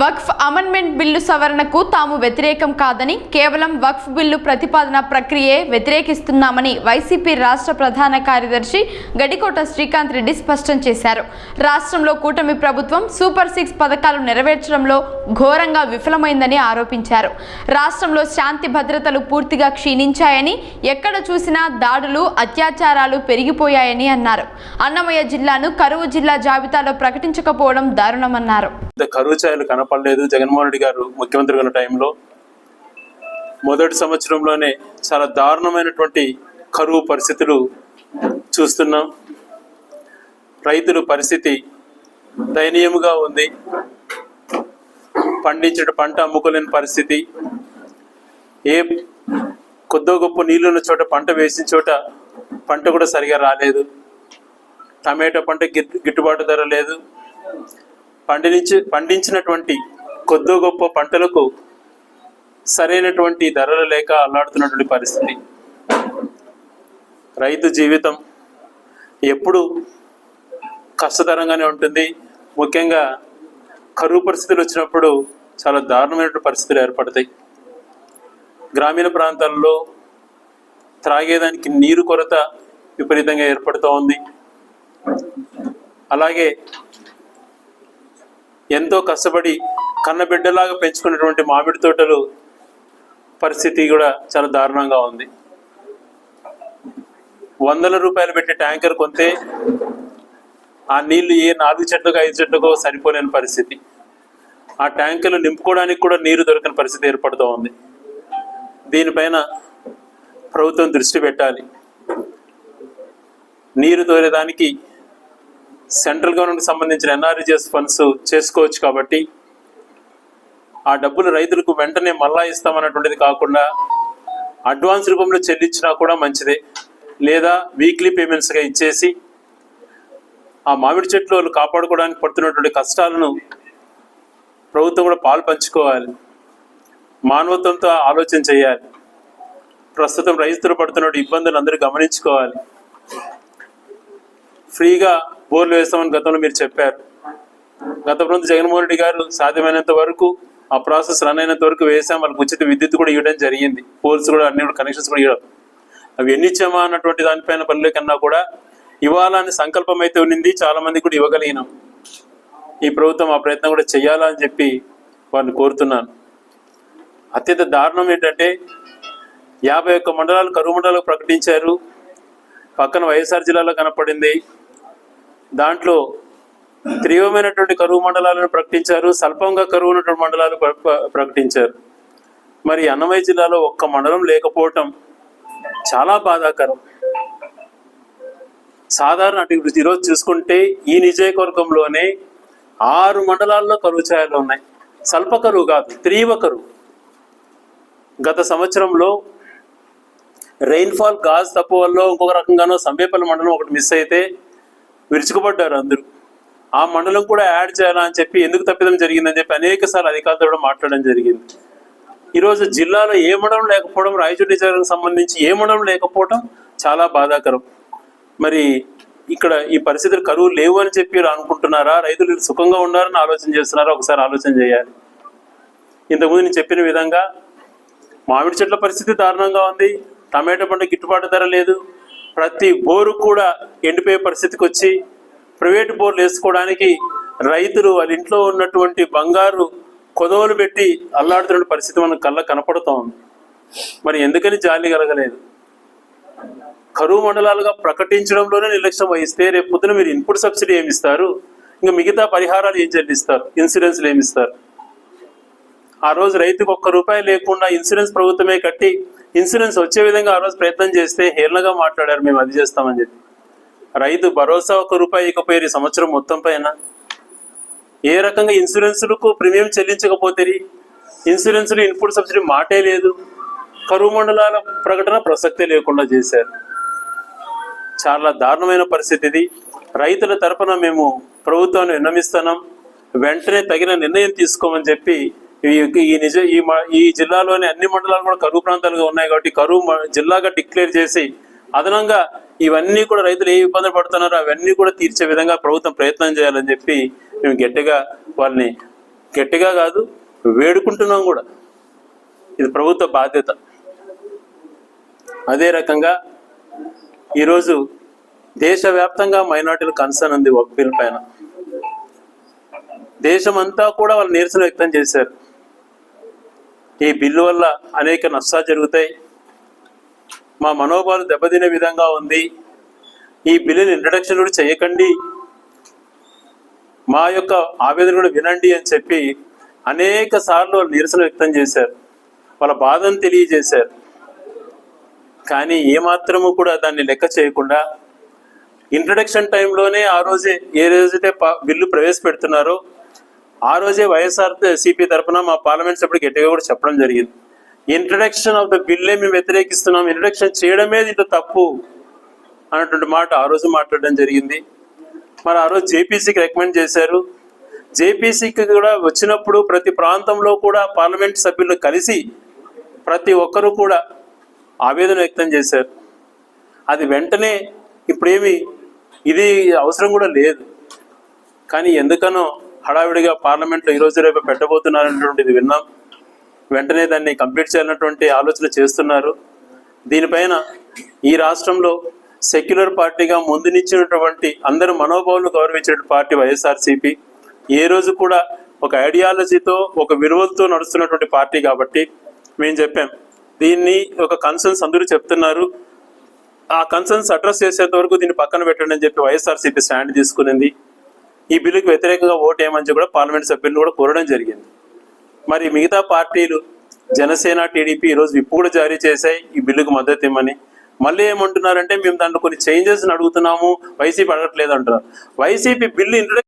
వక్ఫ్ amendment bill సవరణకు తాము వ్యతిరేకం కాదని కేవలం వక్ఫ్ బిల్లు ప్రతిపాదన ప్రక్రియే వ్యతిరేకిస్తున్నామని వైసీపీ రాష్ట్ర ప్రధాన కార్యదర్శి గడికోట శ్రీకాంత్ రెడ్డి స్పష్టం చేశారు. రాష్ట్రంలో కూటమి ప్రభుత్వం సూపర్ సిక్స్ పథకాలు నెరవేర్చడంలో ఘోరంగా విఫలమైందని ఆరోపించారు. రాష్ట్రంలో శాంతి భద్రతలు పూర్తిగా క్షీణించాయని ఎక్కడ చూసినా దాడులు అత్యాచారాలు పెరిగిపోయాయని అన్నారు. అన్నమయ్య జిల్లాను కరువు జిల్లా జాబితాలో ప్రకటించకపోవడం దారుణమన్నారు. కరువు ఛాయలు కనపడలేదు. జగన్మోహన్ రెడ్డి గారు ముఖ్యమంత్రి ఉన్న టైంలో మొదటి సంవత్సరంలోనే చాలా దారుణమైనటువంటి కరువు పరిస్థితులు చూస్తున్నాం. రైతుల పరిస్థితి దయనీయంగా ఉంది. పండించిన పంట అమ్ముకోలేని పరిస్థితి. ఏ కొద్దో గొప్ప నీళ్ళున్న చోట పంట వేసిన చోట పంట కూడా సరిగా రాలేదు. టమాటా పంట గిట్- గిట్టుబాటు ధర లేదు. పండించి పండించినటువంటి కొద్దో గొప్ప పంటలకు సరైనటువంటి ధరలు లేక అల్లాడుతున్నటువంటి పరిస్థితి. రైతు జీవితం ఎప్పుడు కష్టతరంగానే ఉంటుంది. ముఖ్యంగా కరువు పరిస్థితులు వచ్చినప్పుడు చాలా దారుణమైనటువంటి పరిస్థితులు ఏర్పడతాయి. గ్రామీణ ప్రాంతాల్లో త్రాగేదానికి నీరు కొరత విపరీతంగా ఏర్పడుతూ ఉంది. అలాగే ఎంతో కష్టపడి కన్నబిడ్డలాగా పెంచుకున్నటువంటి మామిడి తోటలు పరిస్థితి కూడా చాలా దారుణంగా ఉంది. వందల రూపాయలు పెట్టే ట్యాంకర్ కొంతే ఆ నీళ్ళు ఏ నాలుగు చెట్లకు ఐదు చెట్లకో సరిపోలేని పరిస్థితి. ఆ ట్యాంకర్లు నింపుకోవడానికి కూడా నీరు దొరకని పరిస్థితి ఏర్పడుతూ ఉంది. దీనిపైన ప్రభుత్వం దృష్టి పెట్టాలి. నీరు దొరేదానికి సెంట్రల్ గవర్నమెంట్ సంబంధించిన ఎన్ఆర్జిఎస్ ఫండ్స్ చేసుకోవచ్చు కాబట్టి ఆ డబ్బులు రైతులకు వెంటనే మళ్ళా ఇస్తామన్నటువంటిది కాకుండా అడ్వాన్స్ రూపంలో చెల్లించినా కూడా మంచిదే. లేదా వీక్లీ పేమెంట్స్గా ఇచ్చేసి ఆ మామిడి చెట్లు వాళ్ళు కాపాడుకోవడానికి పడుతున్నటువంటి కష్టాలను ప్రభుత్వం కూడా పాలు పంచుకోవాలి. మానవత్వంతో ఆలోచన చేయాలి. ప్రస్తుతం రైతులు పడుతున్న ఇబ్బందులు అందరూ గమనించుకోవాలి. ఫ్రీగా బోర్లు వేస్తామని గతంలో మీరు చెప్పారు. గత ప్రభుత్వం జగన్మోహన్ రెడ్డి గారు సాధ్యమైనంత వరకు ఆ ప్రాసెస్ రన్ అయినంత వరకు వేసాం. వాళ్ళకి ఉచిత విద్యుత్ కూడా ఇవ్వడం జరిగింది. పోల్స్ కూడా అన్ని కూడా కనెక్షన్స్ కూడా ఇవ్వడం. అవి ఎన్ని ఇచ్చామా అన్నటువంటి దానిపైన పనుల కన్నా కూడా ఇవ్వాలని సంకల్పం అయితే ఉన్నింది. చాలా మంది కూడా ఇవ్వగలిగినాం. ఈ ప్రభుత్వం ఆ ప్రయత్నం కూడా చేయాలని అని చెప్పి వారిని కోరుతున్నాను. అత్యంత దారుణం ఏంటంటే యాభై ఒక్క మండలాలు కరువు మండలాలు ప్రకటించారు. పక్కన వైఎస్ఆర్ జిల్లాలో కనపడింది. దాంట్లో తీవ్రమైనటువంటి కరువు మండలాలను ప్రకటించారు స్వల్పంగా కరువు ఉన్నటువంటి మండలాలు ప్రకటించారు. మరి అన్నమయ్య జిల్లాలో ఒక్క మండలం లేకపోవటం చాలా బాధాకరం. సాధారణ అటు ఈరోజు చూసుకుంటే ఈ నియోజకవర్గంలోనే ఆరు మండలాల్లో కరువు ఛాయలు ఉన్నాయి. స్వల్ప కరువు కాదు తీవ్ర కరువు. గత సంవత్సరంలో రెయిన్ఫాల్ గాజ్ తప్పు వల్ల ఇంకొక రకంగానో సంబేపల్లి మండలం ఒకటి మిస్ అయితే విరుచుకుపడ్డారు అందరూ. ఆ మండలం కూడా యాడ్ చేయాలా అని చెప్పి ఎందుకు తప్పిదం జరిగిందని చెప్పి అనేక సార్లు అధికారులతో కూడా మాట్లాడడం జరిగింది. ఈరోజు జిల్లాలో ఏ మండలం లేకపోవడం రాయచూరు నిజానికి సంబంధించి ఏ మండలం లేకపోవడం చాలా బాధాకరం. మరి ఇక్కడ ఈ పరిస్థితులు కరువు లేవు అని చెప్పి అనుకుంటున్నారా? రైతులు సుఖంగా ఉన్నారని ఆలోచన చేస్తున్నారా? ఒకసారి ఆలోచన చేయాలి. ఇంతకుముందు నేను చెప్పిన విధంగా మామిడి చెట్ల పరిస్థితి దారుణంగా ఉంది. టమాటా పంట గిట్టుబాటు ధర లేదు. ప్రతి బోరు కూడా ఎండిపోయే పరిస్థితికి వచ్చి ప్రైవేట్ బోర్లు వేసుకోవడానికి రైతులు వాళ్ళ ఇంట్లో ఉన్నటువంటి బంగారు కొదవలు పెట్టి అల్లాడుతున్న పరిస్థితి మనకు కళ్ళ కనపడుతూ ఉంది. మరి ఎందుకని జాలి కలగలేదు? కరువు మండలాలుగా ప్రకటించడంలోనే నిర్లక్ష్యం వహిస్తే రేపు పొద్దున మీరు ఇన్పుట్ సబ్సిడీ ఏమి ఇస్తారు? ఇంకా మిగతా పరిహారాలు ఏం చెల్లిస్తారు? ఇన్సూరెన్స్లు ఏమి ఇస్తారు? ఆ రోజు రైతుకు ఒక్క రూపాయి లేకుండా ఇన్సూరెన్స్ ప్రభుత్వమే కట్టి ఇన్సూరెన్స్ వచ్చే విధంగా ఆ రోజు ప్రయత్నం చేస్తే హేళనగా మాట్లాడారు మేము అది చేస్తామని చెప్పి. రైతు భరోసా ఒక రూపాయి ఇకపోయారు సంవత్సరం మొత్తం పైన. ఏ రకంగా ఇన్సూరెన్స్లకు ప్రీమియం చెల్లించకపోతే ఇన్సూరెన్స్లు ఇన్పుట్ సబ్సిడీ మాటే లేదు. కరువు మండలాల ప్రకటన ప్రసక్తే లేకుండా చేశారు. చాలా దారుణమైన పరిస్థితి ఇది. రైతుల తరపున మేము ప్రభుత్వాన్ని విన్నమిస్తున్నాం వెంటనే తగిన నిర్ణయం తీసుకోమని చెప్పి ఈ ఈ నిజ ఈ మ- ఈ జిల్లాలోని అన్ని మండలాలు కూడా కరువు ప్రాంతాలుగా ఉన్నాయి కాబట్టి కరువు మ- జిల్లాగా డిక్లేర్ చేసి అదనంగా ఇవన్నీ కూడా రైతులు ఏ ఇబ్బందులు పడుతున్నారో అవన్నీ కూడా తీర్చే విధంగా ప్రభుత్వం ప్రయత్నం చేయాలని చెప్పి మేము గట్టిగా వాళ్ళని గట్టిగా కాదు వేడుకుంటున్నాం కూడా. ఇది ప్రభుత్వ బాధ్యత. అదే రకంగా ఈరోజు దేశవ్యాప్తంగా మైనార్టీలు కన్సర్న్ ఉంది ఒక బిల్ పైన. దేశమంతా కూడా వాళ్ళు నిరసన వ్యక్తం చేశారు. ఈ బిల్లు వల్ల అనేక నష్టాలు జరుగుతాయి. మా మనోభావాలు దెబ్బతినే విధంగా ఉంది. ఈ బిల్లుని ఇంట్రడక్షన్ కూడా చేయకండి. మా యొక్క ఆవేదన కూడా వినండి అని చెప్పి అనేక సార్లు నిరసన వ్యక్తం చేశారు. వాళ్ళ బాధను తెలియజేశారు. కానీ ఏమాత్రము కూడా దాన్ని లెక్క చేయకుండా ఇంట్రడక్షన్ టైంలోనే ఆ రోజే ఏ రోజైతే ప- బిల్లు ప్రవేశపెడుతున్నారో ఆ రోజే వైఎస్ఆర్ సిపి తరఫున మా పార్లమెంట్ సభ్యుడు గట్టిగా కూడా చెప్పడం జరిగింది. ఇంట్రడక్షన్ ఆఫ్ ద బిల్లే మేము వ్యతిరేకిస్తున్నాం. ఇంట్రడక్షన్ చేయడమే దీంట్లో తప్పు అన్నటువంటి మాట ఆ రోజు మాట్లాడడం జరిగింది. మరి ఆ రోజు జేపీసీకి రికమెండ్ చేశారు. జేపీసీకి కూడా వచ్చినప్పుడు ప్రతి ప్రాంతంలో కూడా పార్లమెంట్ సభ్యులు కలిసి ప్రతి ఒక్కరూ కూడా ఆవేదన వ్యక్తం చేశారు. అది వెంటనే ఇప్పుడేమి ఇది అవసరం కూడా లేదు. కానీ ఎందుకనో హడావిడిగా పార్లమెంట్లో ఈ రోజు రేపు పెట్టబోతున్నారనేటువంటిది విన్నాం. వెంటనే దాన్ని కంప్లీట్ చేయాలన్నటువంటి ఆలోచన చేస్తున్నారు. దీనిపైన ఈ రాష్ట్రంలో సెక్యులర్ పార్టీగా ముందునిచ్చినటువంటి అందరు మనోభావాలను గౌరవించిన పార్టీ వైఎస్ఆర్సీపీ. ఏ రోజు కూడా ఒక ఐడియాలజీతో ఒక విలువలతో నడుస్తున్నటువంటి పార్టీ కాబట్టి మేము చెప్పాం. దీన్ని ఒక కన్సర్న్స్ అందరూ చెప్తున్నారు. ఆ కన్సర్న్స్ అడ్రస్ చేసేంత వరకు దీన్ని పక్కన పెట్టండి అని చెప్పి వైఎస్ఆర్సీపీ స్టాండ్ తీసుకునింది. ఈ బిల్లుకి వ్యతిరేకంగా ఓటు వేయమని కూడా పార్లమెంట్ సభ్యులను కూడా కోరడం జరిగింది. మరి మిగతా పార్టీలు జనసేన టీడీపీ ఈరోజు విప్పు కూడా జారీ చేశాయి ఈ బిల్లుకు మద్దతు ఇమ్మని మళ్ళీ ఏమంటున్నారంటే మేము దాంట్లో కొన్ని చేంజెస్ అడుగుతున్నాము వైసీపీ అడగట్లేదు అంటున్నారు. YCP bill introduction